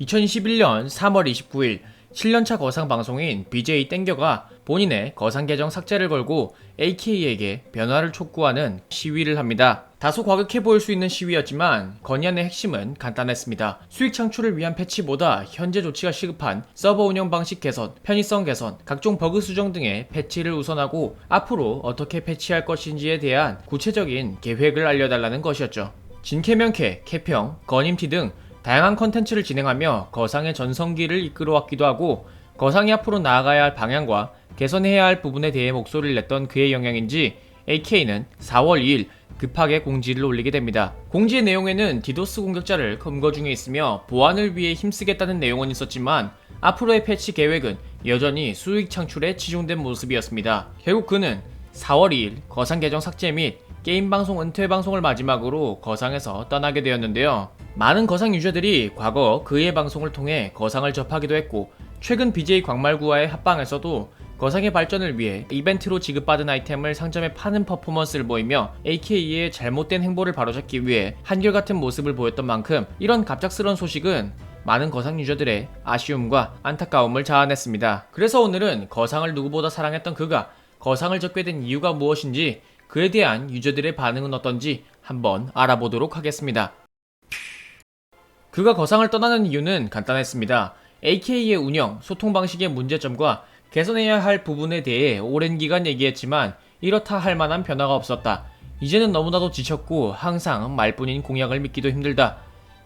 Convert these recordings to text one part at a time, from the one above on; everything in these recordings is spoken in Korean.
2021년 3월 29일 7년차 거상 방송인 BJ 땡겨가 본인의 거상 계정 삭제를 걸고 AK에게 변화를 촉구하는 시위를 합니다. 다소 과격해 보일 수 있는 시위였지만 건의안의 핵심은 간단했습니다. 수익 창출을 위한 패치보다 현재 조치가 시급한 서버 운영 방식 개선, 편의성 개선, 각종 버그 수정 등의 패치를 우선하고 앞으로 어떻게 패치할 것인지에 대한 구체적인 계획을 알려달라는 것이었죠. 진캐명캐, 캐평, 건임티 등 다양한 컨텐츠를 진행하며 거상의 전성기를 이끌어왔기도 하고 거상이 앞으로 나아가야 할 방향과 개선해야 할 부분에 대해 목소리를 냈던 그의 영향인지 AK는 4월 2일 급하게 공지를 올리게 됩니다. 공지의 내용에는 디도스 공격자를 검거 중에 있으며 보안을 위해 힘쓰겠다는 내용은 있었지만 앞으로의 패치 계획은 여전히 수익 창출에 치중된 모습이었습니다. 결국 그는 4월 2일 거상 계정 삭제 및 게임 방송 은퇴 방송을 마지막으로 거상에서 떠나게 되었는데요. 많은 거상 유저들이 과거 그의 방송을 통해 거상을 접하기도 했고 최근 BJ 광말구와의 합방에서도 거상의 발전을 위해 이벤트로 지급받은 아이템을 상점에 파는 퍼포먼스를 보이며 AK의 잘못된 행보를 바로잡기 위해 한결같은 모습을 보였던 만큼 이런 갑작스러운 소식은 많은 거상 유저들의 아쉬움과 안타까움을 자아냈습니다. 그래서 오늘은 거상을 누구보다 사랑했던 그가 거상을 접게 된 이유가 무엇인지 그에 대한 유저들의 반응은 어떤지 한번 알아보도록 하겠습니다. 그가 거상을 떠나는 이유는 간단했습니다. AK의 운영, 소통 방식의 문제점과 개선해야 할 부분에 대해 오랜 기간 얘기했지만 이렇다 할 만한 변화가 없었다. 이제는 너무나도 지쳤고 항상 말뿐인 공약을 믿기도 힘들다.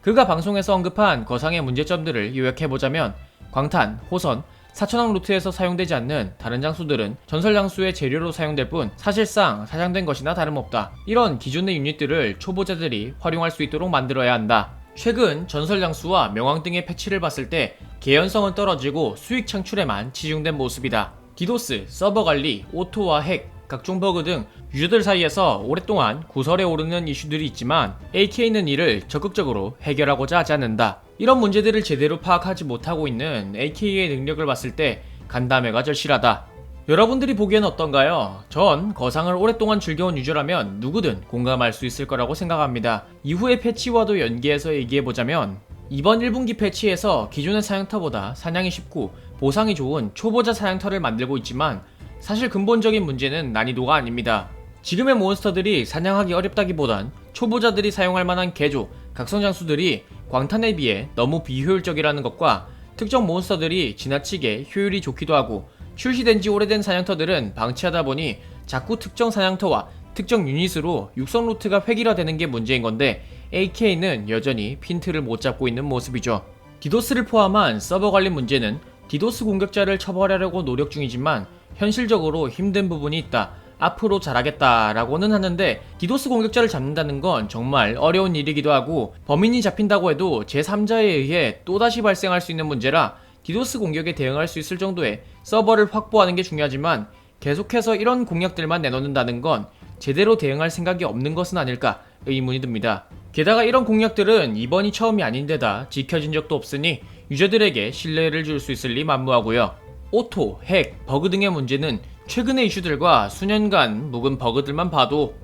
그가 방송에서 언급한 거상의 문제점들을 요약해보자면 광탄, 호선, 사천왕 루트에서 사용되지 않는 다른 장수들은 전설 장수의 재료로 사용될 뿐 사실상 사장된 것이나 다름없다. 이런 기존의 유닛들을 초보자들이 활용할 수 있도록 만들어야 한다. 최근 전설 장수와 명왕 등의 패치를 봤을 때 개연성은 떨어지고 수익 창출에만 치중된 모습이다. 디도스, 서버 관리, 오토와 핵, 각종 버그 등 유저들 사이에서 오랫동안 구설에 오르는 이슈들이 있지만 AK는 이를 적극적으로 해결하고자 하지 않는다. 이런 문제들을 제대로 파악하지 못하고 있는 AK의 능력을 봤을 때 간담회가 절실하다. 여러분들이 보기엔 어떤가요? 전 거상을 오랫동안 즐겨온 유저라면 누구든 공감할 수 있을 거라고 생각합니다. 이후의 패치와도 연계해서 얘기해보자면 이번 1분기 패치에서 기존의 사양터보다 사냥이 쉽고 보상이 좋은 초보자 사양터를 만들고 있지만 사실 근본적인 문제는 난이도가 아닙니다. 지금의 몬스터들이 사냥하기 어렵다기보단 초보자들이 사용할 만한 개조, 각성장수들이 광탄에 비해 너무 비효율적이라는 것과 특정 몬스터들이 지나치게 효율이 좋기도 하고 출시된 지 오래된 사냥터들은 방치하다 보니 자꾸 특정 사냥터와 특정 유닛으로 육성 루트가 획일화되는 게 문제인 건데 AK는 여전히 핀트를 못 잡고 있는 모습이죠. 디도스를 포함한 서버 관리 문제는 디도스 공격자를 처벌하려고 노력 중이지만 현실적으로 힘든 부분이 있다. 앞으로 잘하겠다라고는 하는데 디도스 공격자를 잡는다는 건 정말 어려운 일이기도 하고 범인이 잡힌다고 해도 제3자에 의해 또다시 발생할 수 있는 문제라 디도스 공격에 대응할 수 있을 정도의 서버를 확보하는 게 중요하지만 계속해서 이런 공약들만 내놓는다는 건 제대로 대응할 생각이 없는 것은 아닐까 의문이 듭니다. 게다가 이런 공약들은 이번이 처음이 아닌데다 지켜진 적도 없으니 유저들에게 신뢰를 줄 수 있을 리 만무하고요. 오토, 핵, 버그 등의 문제는 최근의 이슈들과 수년간 묵은 버그들만 봐도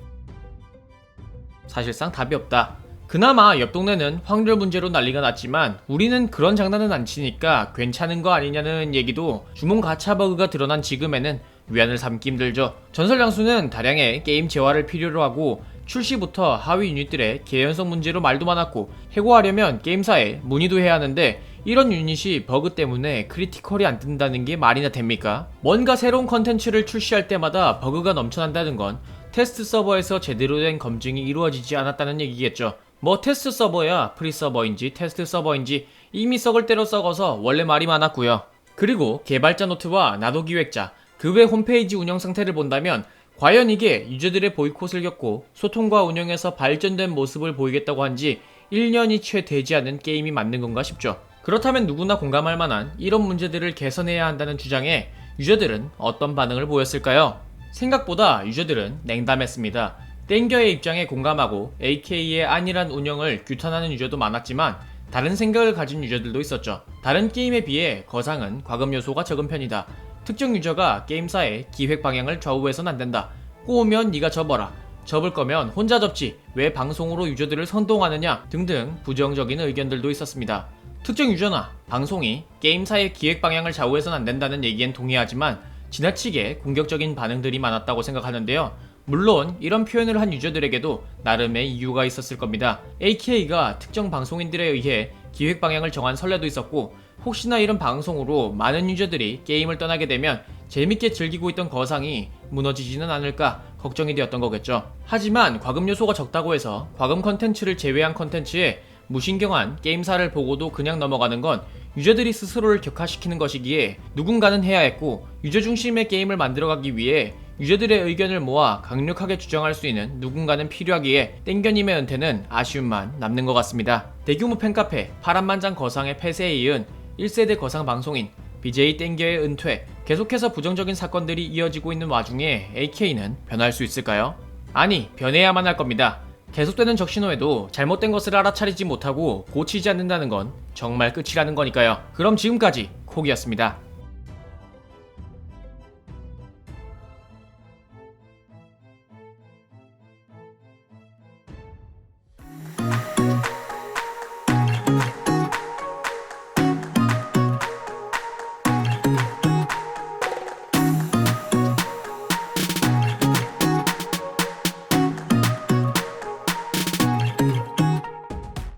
사실상 답이 없다. 그나마 옆 동네는 확률 문제로 난리가 났지만 우리는 그런 장난은 안 치니까 괜찮은 거 아니냐는 얘기도 주문 가차 버그가 드러난 지금에는 위안을 삼기 힘들죠. 전설 장수는 다량의 게임 재화를 필요로 하고 출시부터 하위 유닛들의 개연성 문제로 말도 많았고 해고하려면 게임사에 문의도 해야 하는데 이런 유닛이 버그 때문에 크리티컬이 안 뜬다는 게 말이나 됩니까? 뭔가 새로운 컨텐츠를 출시할 때마다 버그가 넘쳐난다는 건 테스트 서버에서 제대로 된 검증이 이루어지지 않았다는 얘기겠죠. 뭐 테스트 서버야 프리 서버인지 테스트 서버인지 이미 썩을 대로 썩어서 원래 말이 많았고요. 그리고 개발자 노트와 나도 기획자 그 외 홈페이지 운영 상태를 본다면 과연 이게 유저들의 보이콧을 겪고 소통과 운영에서 발전된 모습을 보이겠다고 한지 1년이 채 되지 않은 게임이 맞는 건가 싶죠. 그렇다면 누구나 공감할 만한 이런 문제들을 개선해야 한다는 주장에 유저들은 어떤 반응을 보였을까요? 생각보다 유저들은 냉담했습니다. 땡겨의 입장에 공감하고 AK의 안일한 운영을 규탄하는 유저도 많았지만 다른 생각을 가진 유저들도 있었죠. 다른 게임에 비해 거상은 과금 요소가 적은 편이다. 특정 유저가 게임사의 기획 방향을 좌우해선 안 된다. 꼬우면 네가 접어라. 접을 거면 혼자 접지. 왜 방송으로 유저들을 선동하느냐 등등 부정적인 의견들도 있었습니다. 특정 유저나 방송이 게임사의 기획 방향을 좌우해선 안 된다는 얘기엔 동의하지만 지나치게 공격적인 반응들이 많았다고 생각하는데요. 물론 이런 표현을 한 유저들에게도 나름의 이유가 있었을 겁니다. AK가 특정 방송인들에 의해 기획 방향을 정한 선례도 있었고 혹시나 이런 방송으로 많은 유저들이 게임을 떠나게 되면 재밌게 즐기고 있던 거상이 무너지지는 않을까 걱정이 되었던 거겠죠. 하지만 과금 요소가 적다고 해서 과금 컨텐츠를 제외한 컨텐츠에 무신경한 게임사를 보고도 그냥 넘어가는 건 유저들이 스스로를 격화시키는 것이기에 누군가는 해야 했고 유저 중심의 게임을 만들어가기 위해 유저들의 의견을 모아 강력하게 주장할 수 있는 누군가는 필요하기에 땡겨님의 은퇴는 아쉬움만 남는 것 같습니다. 대규모 팬카페 파란만장 거상의 폐쇄에 이은 1세대 거상 방송인 BJ 땡겨의 은퇴 계속해서 부정적인 사건들이 이어지고 있는 와중에 AK는 변할 수 있을까요? 아니 변해야만 할 겁니다. 계속되는 적신호에도 잘못된 것을 알아차리지 못하고 고치지 않는다는 건 정말 끝이라는 거니까요. 그럼 지금까지 콕이었습니다.